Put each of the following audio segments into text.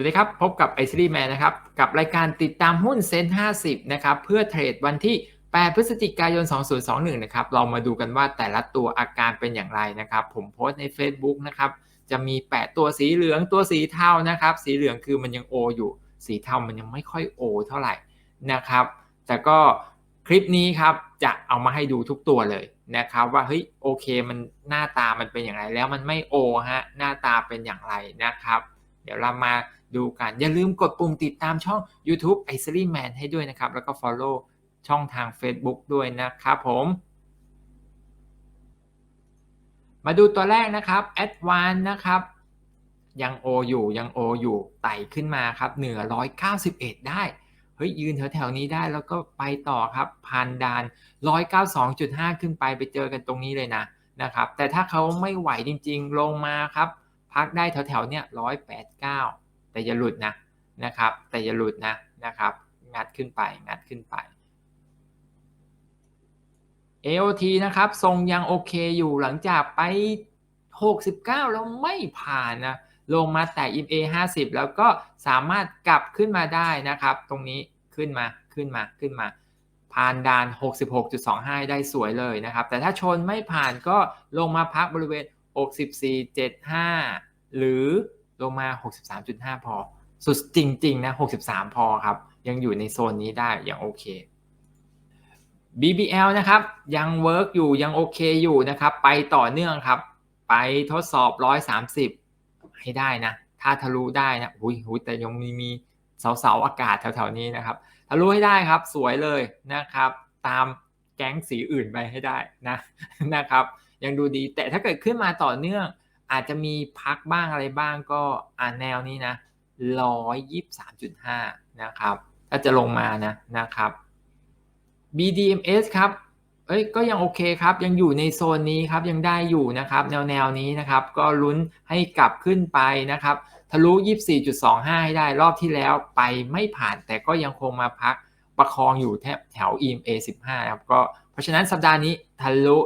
วัสดีครับ พบกับไอซีรีแมนนะครับ กับรายการติดตามหุ้นเซ็น50 นะครับ เพื่อเทรดวันที่ 8 พฤศจิกายน 2021 นะครับ เรามาดูกันว่าแต่ละตัวอาการเป็นอย่างไรนะครับ ผมโพสต์ใน Facebook นะครับ จะมี 8 ตัวสีเหลืองตัวสีเทานะครับ สีเหลืองคือมันยังโออยู่ สีเทามันยังไม่ค่อยโอเท่าไหร่นะครับ แต่ก็คลิปนี้ครับจะเอามาให้ดูทุกตัวเลยนะครับ ว่าเฮ้ยโอเคมันหน้าตามันเป็นอย่างไรแล้วมันไม่โอฮะหน้าตาเป็นอย่างไรนะครับ ดี๋ยวเรามาดูกัน อย่าลืมกดปุ่มติดตามช่อง YouTube i c e y Man ให้ด้วยนะครับ แล้วก็ Follow ช่องทาง Facebook ด้วยนะครับผม มาดูตัวแรกนะครับ Advance นะครับยังโออยู่ยังโออยู่ไต่ขึ้นมาครับเหนือ 191 ได้เฮ้ยยืนแถวๆนี้ได้แล้วก็ไปต่อครับผ่านดาน 192.5 ขึ้นไปไปเจอกันตรงนี้เลยนะนะครับแต่ถ้าเขาไม่ไหวจริงๆ ลงมาครับ พักได้แถวๆเนี่ยร้อย189แต่อย่าหลุดนะนะครับ แต่อย่าหลุดนะนะครับ งัดขึ้นไปงัดขึ้นไป AOT นะครับทรงยังโอเคอยู่หลังจากไป 69 แล้วไม่ผ่านนะลงมาแต่ EMA 50 แล้วก็สามารถกลับขึ้นมาได้นะครับ ตรงนี้ขึ้นมาขึ้นมาขึ้นมา ผ่านด่าน 66.25 ได้สวยเลยนะครับ แต่ถ้าชนไม่ผ่านก็ลงมาพักบริเวณ 64.75 หรือลงมา 63.5 พอ สุดจริงๆนะ 63 พอครับ ยังอยู่ในโซนนี้ได้อย่างโอเค BBL นะครับ ยังเวิร์กอยู่ยังโอเคอยู่นะครับ ไปต่อเนื่องครับ ไปทดสอบ 130 ให้ได้นะ ถ้าทะลุได้นะหุยหุยแต่ยังมีมีเสาเสาอากาศแถวๆนี้นะครับ ทะลุให้ได้ครับสวยเลยนะครับ ตามแก๊งสีอื่นไปให้ได้นะนะครับ ยังดูดีแต่ถ้าเกิดขึ้นมาต่อเนื่อง อาจจะมีพักบ้างอะไรบ้างก็อ่านแนวนี้นะ123.5นะครับถ้าจะลงมานะนะครับ BDMs ครับเอ้ยก็ยังโอเคครับ ยังอยู่ในโซนนี้ครับ ยังได้อยู่นะครับ แนวแนวนี้นะครับ ก็ลุ้นให้กลับขึ้นไปนะครับ ทะลุ 24.25 ให้ได้รอบที่แล้วไปไม่ผ่านแต่ก็ยังคงมาพักประคองอยู่แถวแถว EMA 15ครับก็เพราะฉะนั้นสัปดาห์นี้ทะลุ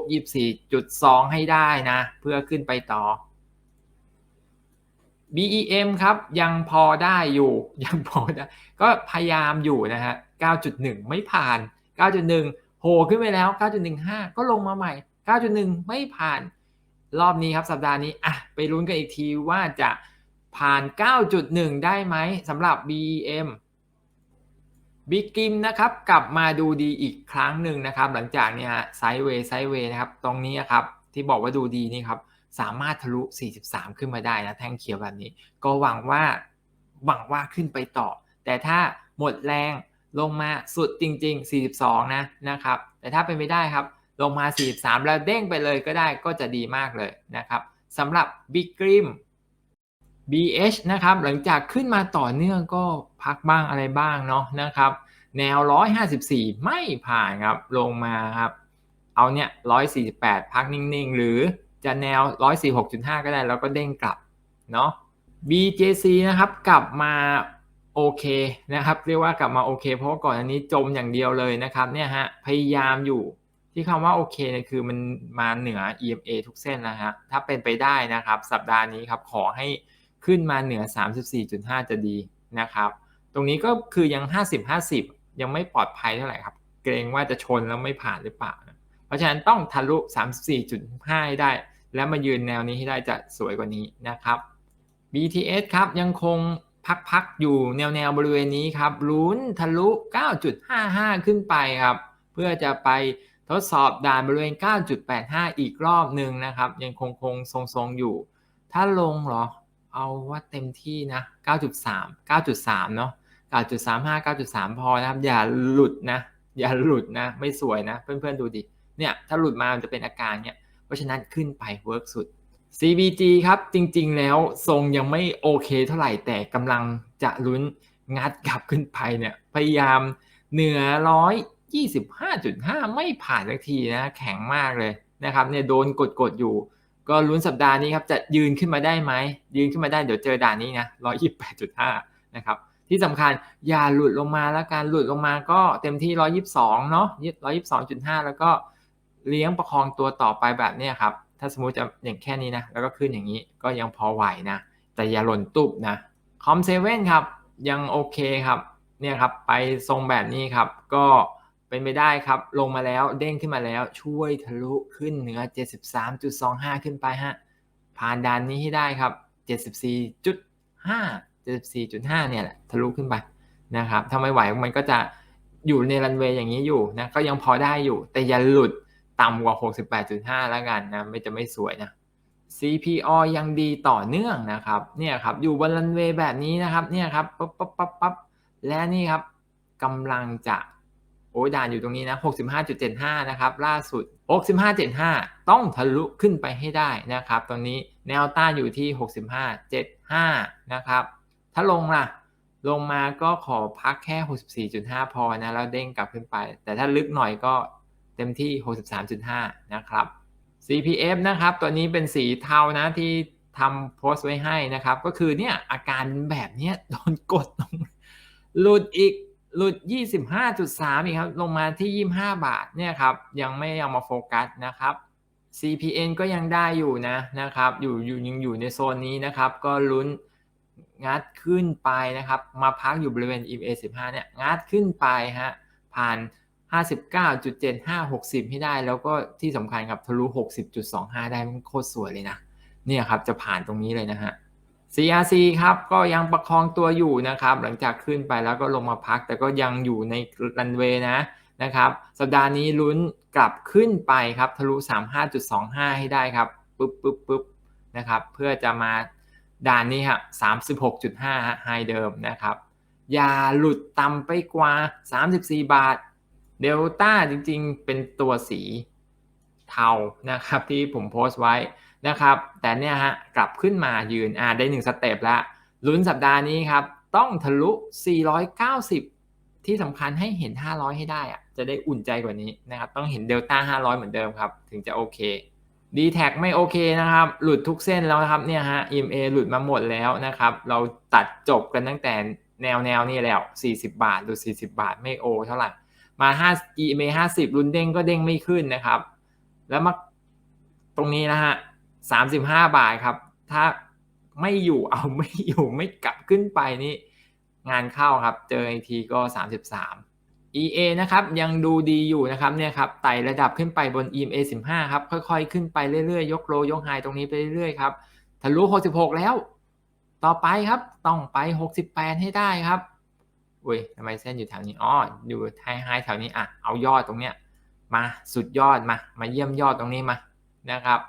24.2 ให้ได้นะ เพื่อขึ้นไปต่อ BEM ครับยังพอได้อยู่ยังพอได้ก็พยายามอยู่นะฮะ 9.1 ไม่ผ่าน 9.1 โหขึ้นไปแล้ว 9.15 ก็ลงมาใหม่ 9.1 ไม่ผ่าน รอบนี้ครับสัปดาห์นี้อะไปลุ้นกันอีกทีว่าจะผ่าน 9.1 ได้ไหมสำหรับ BEM บิ๊กกิมนะครับ กลับมาดูดีอีกครั้งหนึ่งนะครับ หลังจากเนี่ยไซด์เวย์ไซด์เวย์นะครับ ตรงนี้ครับ ที่บอกว่าดูดีนี่ครับ สามารถทะลุ 43 ขึ้นมาได้นะแท่งเขียวแบบนี้ ก็หวังว่าหวังว่าขึ้นไปต่อ แต่ถ้าหมดแรงลงมาสุดจริง ๆ 42 นะนะครับ แต่ถ้าเป็นไม่ได้ครับ ลงมา 43 แล้วเด้งไปเลยก็ได้ก็จะดีมากเลยนะครับสำหรับ Big g r i m BH นะครับ หลังจากขึ้นมาต่อเนื่องก็พักบ้างอะไรบ้างเนาะนะครับ แนว 154 ไม่ผ่านครับ ลงมาครับ เอาเนี่ย 148 พักนิ่ง ๆ หรือ จะแนว 146.5 ก็ได้ แล้วก็เด้งกลับเนาะ BJC นะครับ กลับมาโอเคนะครับ เรียกว่ากลับมาโอเค เพราะก่อนอันนี้จมอย่างเดียวเลยนะครับเนี่ยฮะพยายามอยู่ที่คำว่าโอเคเนี่ยคือมันมาเหนือ EMA ทุกเส้นนะฮะถ้าเป็นไปได้นะครับ สัปดาห์นี้ครับขอให้ขึ้นมาเหนือ 34.5 จะดีนะครับ ตรงนี้ก็คือยัง 50-50 ยังไม่ปลอดภัยเท่าไหร่ครับ เกรงว่าจะชนแล้วไม่ผ่านหรือเปล่า เพราะฉะนั้นต้องทะลุ 34.5ให้ได้ แล้วมายืนแนวนี้ให้ได้จะสวยกว่านี้นะครับ BTS ครับยังคงพักๆอยู่แนวแนวบริเวณนี้ครับลุ้นทะลุ 9.55 ขึ้นไปครับ เพื่อจะไปทดสอบด่านบริเวณ 9.85 อีกรอบหนึ่งนะครับ ยังคงคงทรงๆอยู่ ถ้าลงหรอ เอาว่าเต็มที่นะ 9.3 9.3 เนาะ9.35 9.3 พอนะครับ อย่าหลุดนะ อย่าหลุดนะ ไม่สวยนะ เพื่อนๆดูดิ เนี่ย ถ้าหลุดมามันจะเป็นอาการเนี่ย ราะฉะนั้นขึ้นไปเวิร์กสุด CBG ครับ จริงๆ แล้วทรงยังไม่โอเคเท่าไหร่แต่กำลังจะลุ้นงัดกลับขึ้นไปเนี่ยพยายามเหนือ125.5 ไม่ผ่านสักทีนะแข็งมากเลยนะครับเนี่ยโดนกดๆอยู่ ก็ลุ้นสัปดาห์นี้ครับจะยืนขึ้นมาได้ไหมยืนขึ้นมาได้เดี๋ยวเจอด่านนี้นะ128.5นะครับที่สำคัญอย่าหลุดลงมาแล้วการหลุดลงมาก็เต็มที่ 122เนาะ122.5 แล้วก็ เลี้ยงประคองตัวต่อไปแบบนี้ครับ ถ้าสมมุติจะอย่างแค่นี้นะ แล้วก็ขึ้นอย่างนี้ก็ยังพอไหวนะ แต่อย่าหล่นตุบนะคอมเซเว่นครับ ยังโอเคครับ เนี่ยครับ ไปทรงแบบนี้ครับ ก็เป็นไปได้ครับ ลงมาแล้วเด้งขึ้นมาแล้ว ช่วยทะลุขึ้นเหนือ 73.25 ขึ้นไปฮะ ผ่านด่านนี้ให้ได้ครับ 74.5 74.5 เนี่ยแหละทะลุขึ้นไปนะครับถ้าไม่ไหวมันก็จะอยู่ในรันเวย์อย่างนี้อยู่นะ ก็ยังพอได้อยู่ แต่อย่าหลุด ต่ำกว่า 68.5 แล้วกันนะ ไม่จะไม่สวยนะ CPO ยังดีต่อเนื่องนะครับ เนี่ยครับ อยู่บนรันเวย์แบบนี้นะครับ เนี่ยครับ ปั๊บปั๊บปั๊บปั๊บและนี่ครับกำลังจะ โอ้ยด่านอยู่ตรงนี้นะ 65.75 นะครับ ล่าสุด 65.75 ต้องทะลุขึ้นไปให้ได้นะครับ ตอนนี้แนวต้านอยู่ที่ 65.75 นะครับ ถ้าลงล่ะ ลงมาก็ขอพักแค่ 64.5 พอนะ แล้วเด้งกลับขึ้นไป แต่ถ้าลึกหน่อยก็ ต็มที่ 63.5 นะครับ CPF นะครับตัวนี้เป็นสีเทานะที่ทำโพสต์ไว้ให้นะครับ ก็คือเนี่ยอาการแบบเนี้ยโดนกดลงหลุดอีกหลุด 25.3 อีกครับ ลงมาที่ 25 บาทเนี่ยครับ ยังไม่เอามาโฟกัสนะครับ CPN ก็ยังได้อยู่นะนะครับ อยู่อยู่ยังอยู่ในโซนนี้นะครับ ก็ลุ้นงัดขึ้นไปนะครับ มาพักอยู่บริเวณ EMA 15 เนี่ย งัดขึ้นไปฮะ ผ่าน 59.75 60 ให้ได้ แล้วก็ที่สำคัญครับทะลุ 60.25 ได้มันโคตรสวยเลยนะ เนี่ยครับจะผ่านตรงนี้เลยนะฮะ CRC ครับก็ยังประคองตัวอยู่นะครับ หลังจากขึ้นไปแล้วก็ลงมาพัก แต่ก็ยังอยู่ในรันเวย์นะนะครับ สัปดาห์นี้ลุ้นกลับขึ้นไปครับทะลุ 35.25 ให้ได้ครับปึ๊บปึ๊บปึ๊บนะครับ เพื่อจะมาด่านนี้ฮะ36.5ไฮเดิมนะครับ อย่าหลุดต่ำไปกว่า 34 บาท เดลต้าจริงๆ เป็นตัวสีเทานะครับที่ผมโพสต์ไว้นะครับ แต่เนี่ยฮะกลับขึ้นมายืนอ่าได้หนึ่งสเต็ปแล้วลุ้นสัปดาห์นี้ครับ ต้องทะลุ 490 ที่สำคัญให้เห็น 500 ให้ได้อะจะได้อุ่นใจกว่านี้นะครับ ต้องเห็นเดลต้า500 เหมือนเดิมครับ ถึงจะโอเค d t แท็ไม่โอเคนะครับ หลุดทุกเส้นแล้วนะครับเนี่ยฮะ EMA หลุดมาหมดแล้วนะครับ เราตัดจบกันตั้งแต่แนวแนวนี้แล้ว 40 บาทหรือ40 บาทไม่โอ เท่าไหร่ มา5 EMA 50 รุนเด้งก็เด้งไม่ขึ้นนะครับ แล้วมาตรงนี้นะฮะ35 บาทครับ ถ้าไม่อยู่เอาไม่อยู่ไม่กลับขึ้นไปนี่งานเข้าครับ เจออีกทีก็ 33 EA นะครับยังดูดีอยู่นะครับเนี่ยครับไต่ระดับขึ้นไปบน EMA 15 ครับค่อยๆ ขึ้นไปเรื่อยๆ ยกโลยกไฮตรงนี้ไปเรื่อยๆครับทะลุ 66 แล้ว ต่อไปครับต้องไป 68 ให้ได้ครับ อุ้ยทำไมเส้นอยู่แถวนี้อ๋ออยู่ไฮไฮแถวนี้อะเอายอดตรงเนี้ยมาสุดยอดมา มาเยี่ยมยอดตรงนี้มานะครับ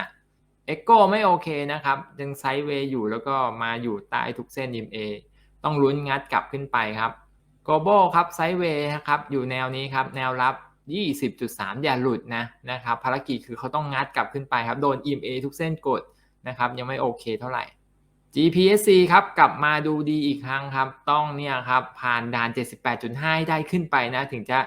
68.5 Echo ไม่โอเคนะครับ ยังไซด์เวย์อยู่แล้วก็มาอยู่ใต้ทุกเส้น EMA ต้องลุ้นงัดกลับขึ้นไปครับ global ครับไซด์เวย์นะครับอยู่แนวนี้ครับ แนวรับ 20.3 อย่าหลุดนะนะครับภารกิจคือเขาต้องงัดกลับขึ้นไปครับ โดน EMA ทุกเส้นกดนะครับ ยังไม่โอเคเท่าไหร่ GPSC ครับกลับมาดูดีอีกครั้งครับ ต้องเนี่ยครับผ่านด่าน 78.5 ได้ขึ้นไปนะ ถึงจะ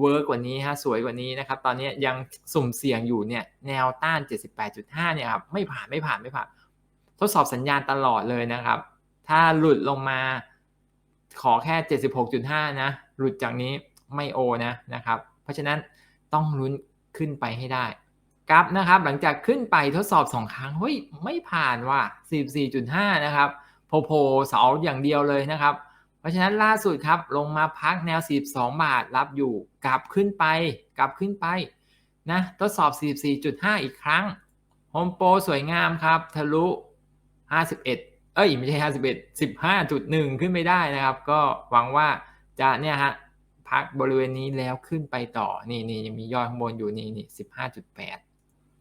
เวิร์กกว่านี้ฮะสวยกว่านี้นะครับ ตอนนี้ยังสุ่มเสี่ยงอยู่เนี่ยแนวต้าน 78.5 เนี่ยครับไม่ผ่านไม่ผ่านไม่ผ่าน ทดสอบสัญญาณตลอดเลยนะครับ ถ้าหลุดลงมาขอแค่ 76.5 นะ หลุดจากนี้ไม่โอนะนะครับ เพราะฉะนั้นต้องลุ้นขึ้นไปให้ได้ กราฟนะครับ หลังจากขึ้นไปทดสอบ 2 ครั้งเฮ้ยไม่ผ่านว่ะ44.5 นะครับโผล่โผล่เสาอย่างเดียวเลยนะครับ เพราะฉะนั้นล่าสุดครับลงมาพักแนว42บาทรับอยู่กลับขึ้นไป กลับขึ้นไปนะทดสอบ 44.5 อีกครั้งโฮมโปรสวยงามครับ ทะลุ 51 เอ้ยไม่ใช่ 51 15.1 ขึ้นไปได้นะครับ ก็หวังว่าจะเนี่ยฮะพักบริเวณนี้แล้วขึ้นไปต่อ นี่นี่ยังมียอดข้างบนอยู่นี่นี่15.8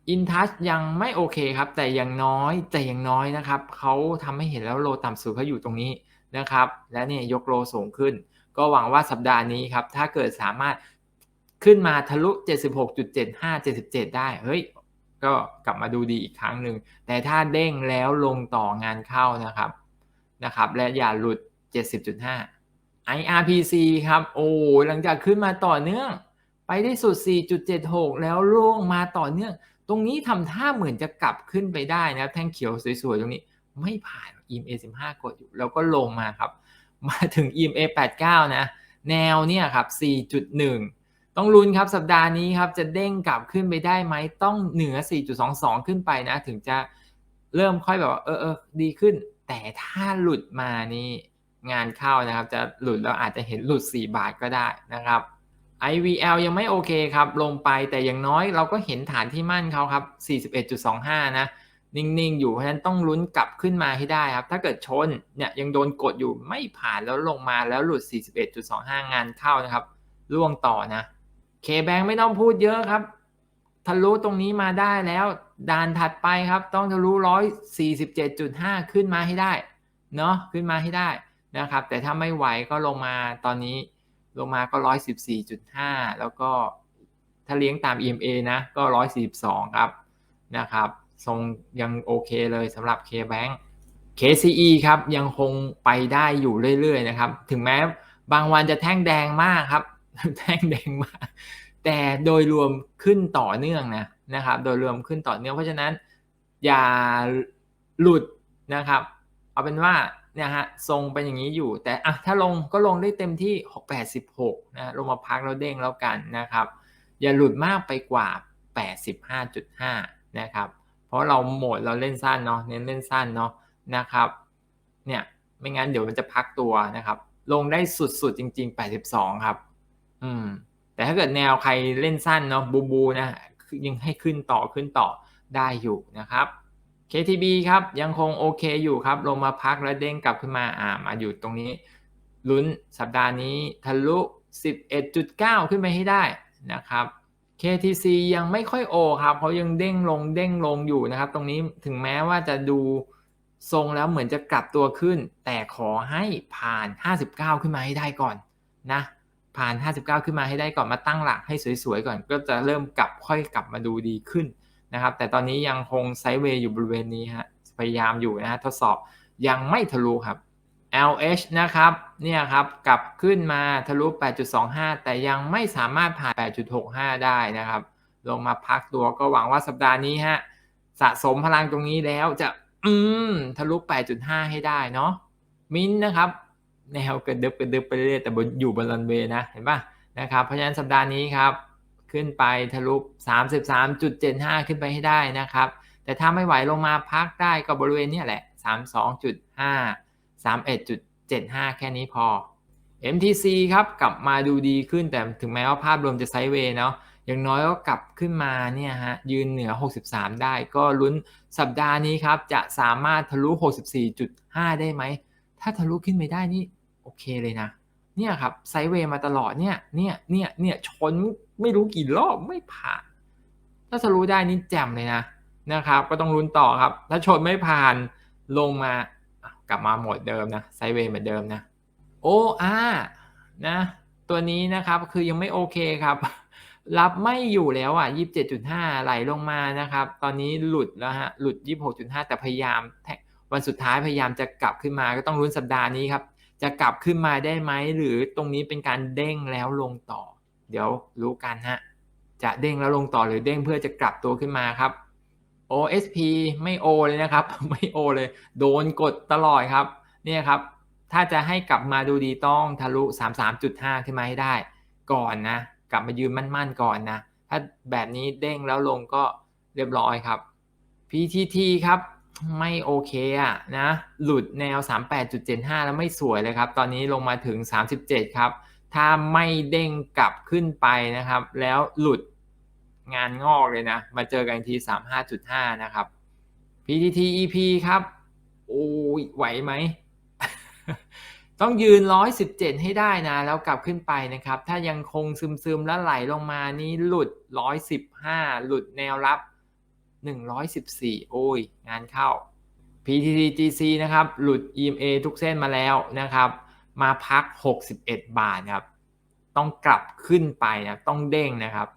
อินทัชยังไม่โอเคครับ แต่ยังน้อยแต่ยังน้อยนะครับเขาทำให้เห็นแล้วโลต่ำสุดเขาอยู่ตรงนี้นะครับ และเนี่ยยกโลสูงขึ้น ก็หวังว่าสัปดาห์นี้ครับ ถ้าเกิดสามารถขึ้นมาทะลุ 76.75 77 ได้เฮ้ยก็กลับมาดูดีอีกครั้งหนึ่ง แต่ถ้าเด้งแล้วลงต่องานเข้านะครับนะครับ และอย่าหลุด 70.5 IRPC ครับ โอ้หลังจากขึ้นมาต่อเนื่อง ไปได้สุด 4.76 แล้วล่วงมาต่อเนื่อง ตรงนี้ทำท่าเหมือนจะกลับขึ้นไปได้นะครับ แท่งเขียวสวยๆ ตรงนี้ไม่ผ่าน EMA 15 กดอยู่ แล้วก็ลงมาครับ มาถึง EMA 89 นะ แนวเนี่ยครับ 4.1 ต้องลุ้นครับสัปดาห์นี้ครับ จะเด้งกลับขึ้นไปได้ไหม ต้องเหนือ 4.22 ขึ้นไปนะ ถึงจะเริ่มค่อยแบบว่าเออเออดีขึ้น แต่แต่ถ้าหลุดมานี่งานเข้านะครับ จะหลุดแล้วอาจจะเห็นหลุด 4 บาทก็ได้นะครับ IVL ยังไม่โอเคครับ ลงไปแต่อย่างน้อยเราก็เห็นฐานที่มั่นเขาครับ 41.25 นะ นิ่ง ๆ อยู่เพราะฉะนั้นต้องลุ้นกลับขึ้นมาให้ได้ครับ ถ้าเกิดชนเนี่ยยังโดนกดอยู่ไม่ผ่านแล้วลงมาแล้วหลุด 41.25 งานเข้านะครับล่วงต่อนะ K-Bank ไม่ต้องพูดเยอะครับทะลุตรงนี้มาได้แล้วด่านถัดไปครับ ต้องทะลุ 147.5 ขึ้นมาให้ได้เนาะขึ้นมาให้ได้นะครับ แต่ถ้าไม่ไหวก็ลงมาตอนนี้ ลงมาก็ 114.5 แล้วก็ถ้าเลี้ยงตาม EMA นะก็ 142 ครับนะครับ ทรงยังโอเคเลยสำหรับ K-Bank KCE ครับยังคงไปได้อยู่เรื่อยๆนะครับ ถึงแม้บางวันจะแท่งแดงมากครับ แท่งแดงมาก แต่โดยรวมขึ้นต่อเนื่องนะนะครับ โดยรวมขึ้นต่อเนื่องเพราะฉะนั้นอย่าหลุดนะครับ เอาเป็นว่า เนี่ยฮะทรงเป็นอย่างนี้อยู่ แต่อะถ้าลงก็ลงได้เต็มที่86นะลงมาพักแล้วเด้งแล้วกันนะครับ อย่าหลุดมากไปกว่า 85.5 นะครับ เพราะเราโหมดเราเล่นสั้นเนาะเน้นเล่นสั้นเนาะนะครับเนี่ยไม่งั้นเดี๋ยวมันจะพักตัวนะครับ ลงได้สุดๆจริง ๆ 82 ครับ อืม แต่ถ้าเกิดแนวใครเล่นสั้นเนาะบูบูนะยังให้ขึ้นต่อขึ้นต่อได้อยู่นะครับ KTB ครับยังคงโอเคอยู่ครับ ลงมาพักแล้วเด้งกลับขึ้นมาอ่ามาอยู่ตรงนี้ลุ้นสัปดาห์นี้ทะลุ 11.9 ขึ้นไปให้ได้นะครับ KTC ยังไม่ค่อยโอครับเพรายังเด้งลงเด้งลงอยู่นะครับ ตรงนี้ถึงแม้ว่าจะดูทรงแล้วเหมือนจะกลับตัวขึ้น แต่ขอให้ผ่าน 59 ขึ้นมาให้ได้ก่อนนะผ่าน 59 ขึ้นมาให้ได้ก่อนมาตั้งหลักให้สวยๆก่อน ก็จะเริ่มกลับค่อยกลับมาดูดีขึ้น นะครับ แต่ตอนนี้ยังคงไซด์เวย์อยู่บริเวณนี้ฮะพยายามอยู่นะฮะทดสอบยังไม่ทะลุครับ LH นะครับเนี่ยครับกลับขึ้นมาทะลุ 8.25 แต่ยังไม่สามารถผ่าน 8.65 ได้นะครับ ลงมาพักตัวก็หวังว่าสัปดาห์นี้ฮะสะสมพลังตรงนี้แล้วจะอืมทะลุ 8.5 ให้ได้เนาะมินนะครับ แนวกระดึบกระดึบไปเรื่อยแต่อยู่บนรันเวย์นะเห็นปะนะครับเพราะฉะนั้นสัปดาห์นี้ครับ ขึ้นไปทะลุ 33.75 ขึ้นไปให้ได้นะครับ แต่ถ้าไม่ไหวลงมาพักได้ก็บริเวณนี้แหละ 32.5 31.75 แค่นี้พอ MTC ครับกลับมาดูดีขึ้นแต่ถึงแม้ว่าภาพรวมจะไซด์เวย์เนาะอย่างน้อยก็กลับขึ้นมาเนี่ยฮะยืนเหนือ 63 ได้ ก็ลุ้นสัปดาห์นี้ครับ จะสามารถทะลุ 64.5 ได้ไหม ถ้าทะลุขึ้นไปได้นี่โอเคเลยนะ เนี่ยครับไซด์เวย์มาตลอดเนี่ยเนี่ยเนี่ยเนี่ยชน ไม่รู้กี่รอบไม่ผ่าน ถ้าทะลุได้นี่แจ่มเลยนะนะครับ ก็ต้องลุ้นต่อครับ ถ้าชนไม่ผ่านลงมากลับมาหมดเดิมนะไซเวย์เหมือนเดิมนะ OR นะ ตัวนี้นะครับคือยังไม่โอเคครับ รับไม่อยู่แล้วอะ27.5 ไหลลงมานะครับ ตอนนี้หลุดแล้วฮะหลุด 26.5 แต่พยายามวันสุดท้ายพยายามจะกลับขึ้นมาก็ต้องลุ้นสัปดาห์นี้ครับ จะกลับขึ้นมาได้ไหมหรือตรงนี้เป็นการเด้งแล้วลงต่อ เดี๋ยวรู้กันฮะ จะเด้งแล้วลงต่อหรือเด้งเพื่อจะกลับตัวขึ้นมาครับ OSP ไม่โอเลยนะครับ ไม่โอเลย โดนกดตลอดครับ เนี่ยครับ ถ้าจะให้กลับมาดูดีต้องทะลุ 33.5 ขึ้นมาให้ได้ ก่อนนะ กลับมายืนมั่นๆก่อนนะ ถ้าแบบนี้เด้งแล้วลงก็เรียบร้อยครับ PTT ครับไม่โอเคอะนะ หลุดแนว 38.75 แล้วไม่สวยเลยครับ ตอนนี้ลงมาถึง 37 ครับ ถ้าไม่เด้งกลับขึ้นไปนะครับ แล้วหลุดงานงอกเลยนะ มาเจอกันที35.5 นะครับ PTT EP ครับ โอ้ยไหวไหม ต้องยืน 117 ให้ได้นะ แล้วกลับขึ้นไปนะครับ ถ้ายังคงซึมๆ แล้วไหลลงมานี่หลุด 115 หลุดแนวรับ 114 โอ้ย งานเข้า PTTGC นะครับ หลุด EMA ทุกเส้นมาแล้วนะครับ มาพัก 61 บาทครับ ต้องกลับขึ้นไปนะต้องเด้งนะครับ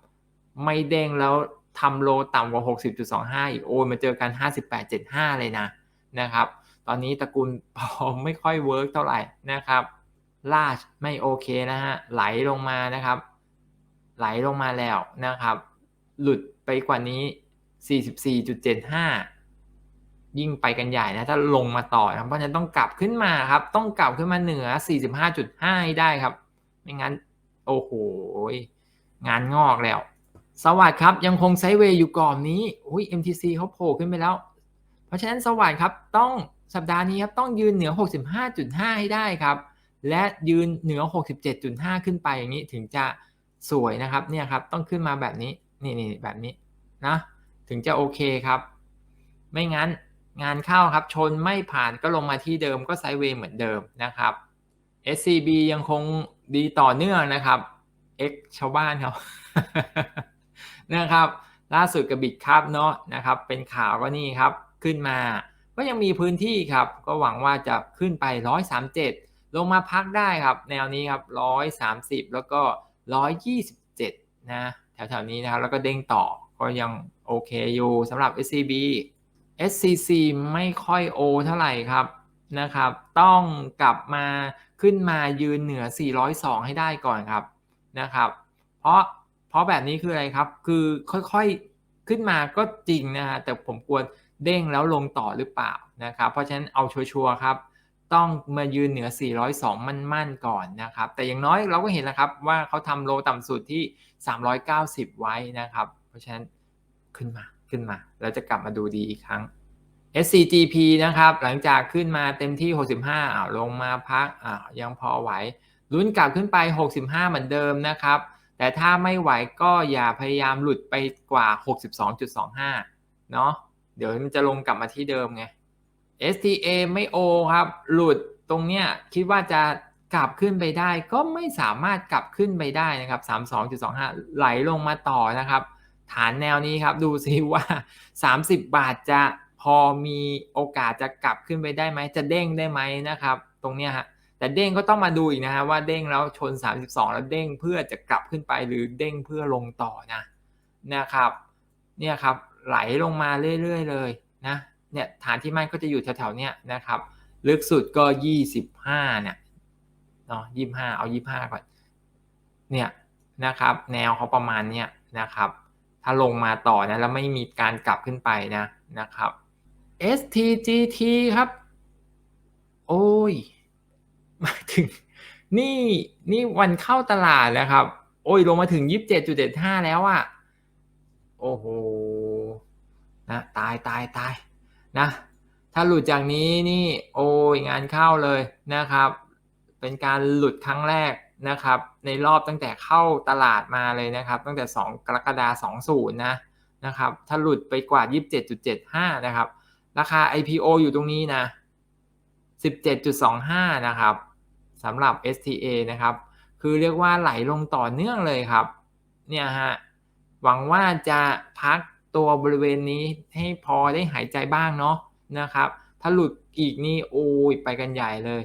ไม่เด้งแล้วทำโลต่ำกว่า 60.25 อีกโอ้ยมาเจอกัน 58.75 เลยนะนะครับ ตอนนี้ตระกูลพอไม่ค่อยเวิร์กเท่าไหร่นะครับลาชไม่โอเคนะฮะไหลลงมานะครับ ไหลลงมาแล้วนะครับ หลุดไปกว่านี้ 44.75 ยิ่งไปกันใหญ่นะถ้าลงมาต่อนะเพราะฉะนั้นต้องกลับขึ้นมาครับ ต้องกลับขึ้นมาเหนือ 45.5 ให้ได้ครับ ไม่งั้น โอ้โห งานงอกแล้ว สวัสดีครับยังคงไซด์เวย์อยู่ก่อนนี้อุ้ย MTC เขาโผล่ขึ้นไปแล้ว เพราะฉะนั้นสวัสดีครับต้องสัปดาห์นี้ครับต้องยืนเหนือ 65.5 ให้ได้ครับ และยืนเหนือ 67.5 ขึ้นไปอย่างนี้ถึงจะสวยนะครับเนี่ยครับต้องขึ้นมาแบบนี้นี่นี่แบบนี้นะถึงจะโอเคครับ ไม่งั้น งานเข้าครับชนไม่ผ่านก็ลงมาที่เดิมก็ไซด์เวย์เหมือนเดิมนะครับ SCB ยังคงดีต่อเนื่องนะครับ X ชาวบ้านเขานะครับล่าสุดกับบิตครับเนาะนะครับเป็นข่าวก็นี่ครับขึ้นมา ก็ยังมีพื้นที่ครับ ก็หวังว่าจะขึ้นไป 137 ลงมาพักได้ครับ แนวนี้ครับ 130 แล้วก็ 127 นะ แถวๆนี้นะครับแล้วก็เด้งต่อก็ยังโอเคอยู่สำหรับ SCB SCC ไม่ค่อยโอเท่าไหร่ครับนะครับ ต้องกลับมาขึ้นมายืนเหนือ 402 ให้ได้ก่อนครับนะครับ เพราะเพราะแบบนี้คืออะไรครับ คือค่อยๆขึ้นมาก็จริงนะฮะแต่ผมกลัวเด้งแล้วลงต่อหรือเปล่านะครับ เพราะฉะนั้นเอาชัวร์ๆครับ ต้องมายืนเหนือ 402 มั่นๆก่อนนะครับ แต่อย่างน้อยเราก็เห็นแล้วครับว่าเขาทำโลต่ำสุดที่ 390 ไว้นะครับ เพราะฉะนั้นขึ้นมา ขึ้นมา แล้วจะกลับมาดูดีอีกครั้ง SCGP นะครับ หลังจากขึ้นมาเต็มที่ 65อ่าลงมาพักอ่ายังพอไหวลุ้นกลับขึ้นไป 65 เหมือนเดิมนะครับ แต่ถ้าไม่ไหวก็อย่าพยายามหลุดไปกว่า 62.25 เนาะเดี๋ยวมันจะลงกลับมาที่เดิมไง STA ไม่โอครับ หลุดตรงเนี้ยคิดว่าจะกลับขึ้นไปได้ก็ไม่สามารถกลับขึ้นไปได้นะครับ 32.25 ไหลลงมาต่อนะครับ ฐานแนวนี้ครับ ดูซิว่า 30 บาทจะพอมีโอกาสจะกลับขึ้นไปได้ไหม จะเด้งได้ไหมนะครับ ตรงเนี้ยฮะแต่เด้งก็ต้องมาดูอีกนะฮะว่าเด้งแล้วชน 32 แล้วเด้งเพื่อจะกลับขึ้นไปหรือเด้งเพื่อลงต่อนะนะครับเนี่ยครับไหลลงมาเรื่อยๆเลยนะเนี่ยฐานที่มั่นก็จะอยู่แถวๆเนี้ยนะครับลึกสุดก็ 25เนี่ยเนาะ25 เอา 25 ก่อนเนี่ยนะครับแนวเขาประมาณเนี้ยนะครับ ถ้าลงมาต่อนะแล้วไม่มีการกลับขึ้นไปนะนะครับ STGT ครับ โอ้ยมาถึง นี่นี่วันเข้าตลาดแล้วครับ โอ้ยลงมาถึง 27.75 แล้วอะโอ้โหนะตายตายตายนะ ถ้าหลุดจากนี้นี่ โอ้ยงานเข้าเลยนะครับ เป็นการหลุดครั้งแรก นะครับในรอบตั้งแต่เข้าตลาดมาเลยนะครับ ตั้งแต่ 2 กรกฎาคม20นะนะครับถ้าหลุดไปกว่า 27.75 นะครับ ราคา IPO อยู่ตรงนี้นะ 17.25 นะครับสำหรับ STA นะครับ คือเรียกว่าไหลลงต่อเนื่องเลยครับ เนี่ยฮะ หวังว่าจะพักตัวบริเวณนี้ให้พอได้หายใจบ้างเนาะนะครับ ถ้าหลุดอีกนี่โอ้ยไปกันใหญ่เลย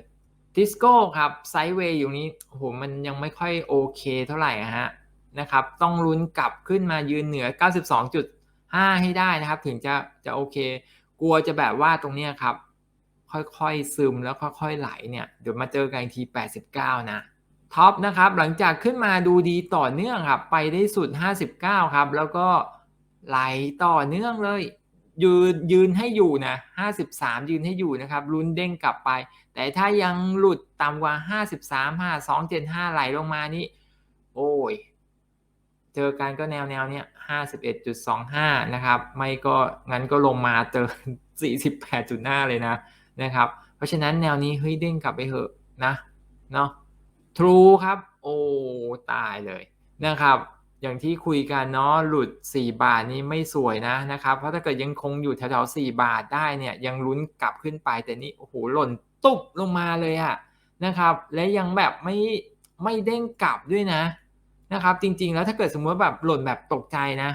ทิสโก้ครับไซด์เวย์อยู่นี้โอ้โหมันยังไม่ค่อยโอเคเท่าไหร่ฮะนะครับต้องลุ้นกลับขึ้นมายืนเหนือ 92.5 ให้ได้นะครับ ถึงจะจะโอเค กลัวจะแบบว่าตรงเนี้ยครับ ค่อยๆซึมแล้วค่อยๆไหลเนี่ย เดี๋ยวมาเจอกันที 89 นะท็อปนะครับหลังจากขึ้นมาดูดีต่อเนื่องครับ ไปได้สุด 59 ครับ แล้วก็ไหลต่อเนื่องเลย ยืนยืนให้อยู่นะ53ยืนให้อยู่นะครับลุ้นเด้งกลับไป แต่ถ้ายังหลุดต่ำกว่า53 52 75ไหลลงมานี่โอ้ย เจอกันก็แนวแนวเนี้ย51.25นะครับ ไม่ก็งั้นก็ลงมาเจอ48.5เลยนะนะครับ เพราะฉะนั้นแนวนี้เฮ้ยเด้งกลับไปเหอะนะเนาะ True ครับ โอ้ตายเลยนะครับ อย่างที่คุยกันเนาะหลุด 4 บาทนี้ไม่สวยนะนะครับ เพราะถ้าเกิดยังคงอยู่แถวๆ4บาทได้เนี่ยยังลุ้นกลับขึ้นไปแต่นี่โอ้โหหล่นตุ๊บลงมาเลยอะนะครับ และยังแบบไม่ไม่เด้งกลับด้วยนะนะครับ จริง ๆ แล้วถ้าเกิดสมมติแบบหล่นแบบตกใจนะ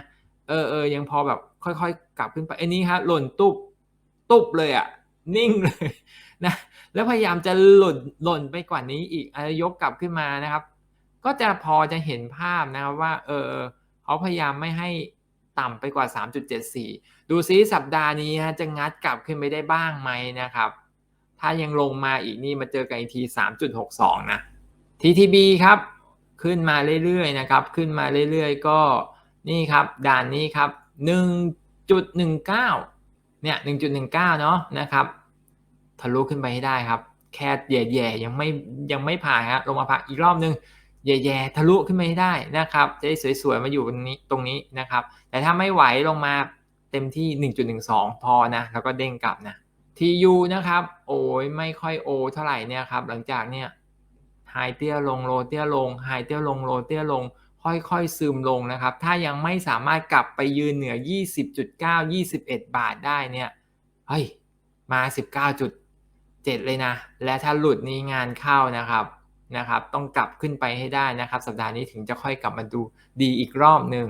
เออเออยังพอแบบค่อยๆ กลับขึ้นไปไอ้นี้ฮะหล่นตุ๊บตุ๊บเลยอะนิ่งเลยนะแล้วพยายามจะหล่นหล่นไปกว่านี้อีกอายกกลับขึ้นมานะครับ ก็จะพอจะเห็นภาพนะครับว่าเออเขาพยายามไม่ให้ต่ำไปกว่า 3.74 ดูซิสัปดาห์นี้ฮะจะงัดกลับขึ้นไปได้บ้างไหมนะครับ ถ้ายังลงมาอีกนี่มาเจอกันอีกที 3.62 นะ TTB ครับ ขึ้นมาเรื่อยๆนะครับ ขึ้นมาเรื่อยๆ ก็นี่ครับด่านนี้ครับ 1.19 เนี่ย 1.19 เนาะนะครับทะลุขึ้นไปให้ได้ครับ แค่แย่ๆยังไม่ยังไม่ผ่านครับลงมาพักอีกรอบนึง แย่ๆทะลุขึ้นไปให้ได้นะครับ จะได้สวยๆมาอยู่ตรงนี้ตรงนี้นะครับ แต่ถ้าไม่ไหวลงมาเต็มที่ 1.12 พอนะ แล้วก็เด้งกลับนะ TU นะครับ โอ้ยไม่ค่อยโอเท่าไหร่เนี่ยครับ หลังจากเนี่ยไฮเตี้ยลงโลเตี้ยลงไฮเตี้ยลงโลเตี้ยลง ค่อยๆซึมลงนะครับ ถ้ายังไม่สามารถกลับไปยืนเหนือ 20.9 21 บาทได้เนี่ยเฮ้ยมา 19.7 เลยนะ และถ้าหลุดนี้งานเข้านะครับ นะครับ ต้องกลับขึ้นไปให้ได้นะครับ สัปดาห์นี้ถึงจะค่อยกลับมาดูดีอีกรอบหนึ่ง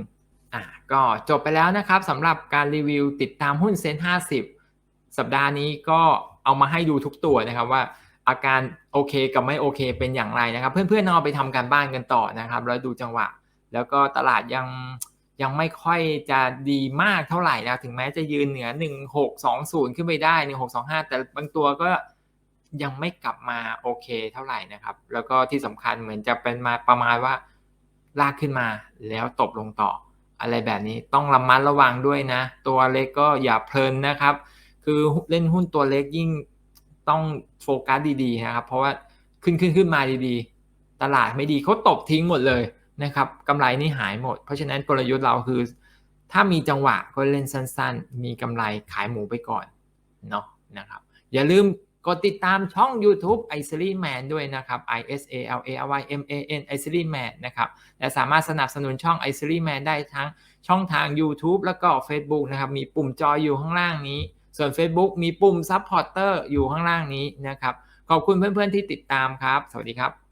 อะก็จบไปแล้วนะครับสำหรับการรีวิวติดตามหุ้นเซ็น50 สัปดาห์นี้ก็เอามาให้ดูทุกตัวนะครับว่าอาการโอเคกับไม่โอเคเป็นอย่างไรนะครับ เพื่อนๆเอาไปทำการบ้านกันต่อนะครับ แล้วดูจังหวะ แล้วก็ตลาดยังยังไม่ค่อยจะดีมากเท่าไหร่นะถึงแม้จะยืนเหนือ 1620 ขึ้นไปได้ 1625 แต่บางตัวก็ ยังไม่กลับมาโอเคเท่าไหร่นะครับ แล้วก็ที่สำคัญเหมือนจะเป็นมาประมาณว่าลากขึ้นมาแล้วตบลงต่อ อะไรแบบนี้ต้องระมัดระวังด้วยนะ ตัวเล็กก็อย่าเพลินนะครับ คือเล่นหุ้นตัวเล็กยิ่งต้องโฟกัสดีๆนะครับ เพราะว่าขึ้นขึ้นขึ้นมาดีๆ ตลาดไม่ดีเขาตบทิ้งหมดเลยนะครับกำไรนี่หายหมด เพราะฉะนั้นกลยุทธ์เราคือ ถ้ามีจังหวะก็เล่นสั้น ๆ มีกำไรขายหมูไปก่อนเนาะนะครับ อย่าลืม กดติดตามช่อง YouTube i s l y Man ด้วยนะครับ I S A L A R Y M A N i s l y Man นะครับและสามารถสนับสนุนช่อง i s l y Man ได้ทั้งช่องทาง YouTube แล้วก็ Facebook นะครับ มีปุ่มจอยอยู่ข้างล่างนี้ ส่วน Facebook มีปุ่ม Supporter อยู่ข้างล่างนี้นะครับ ขอบคุณเพื่อนๆที่ติดตามครับ สวัสดีครับ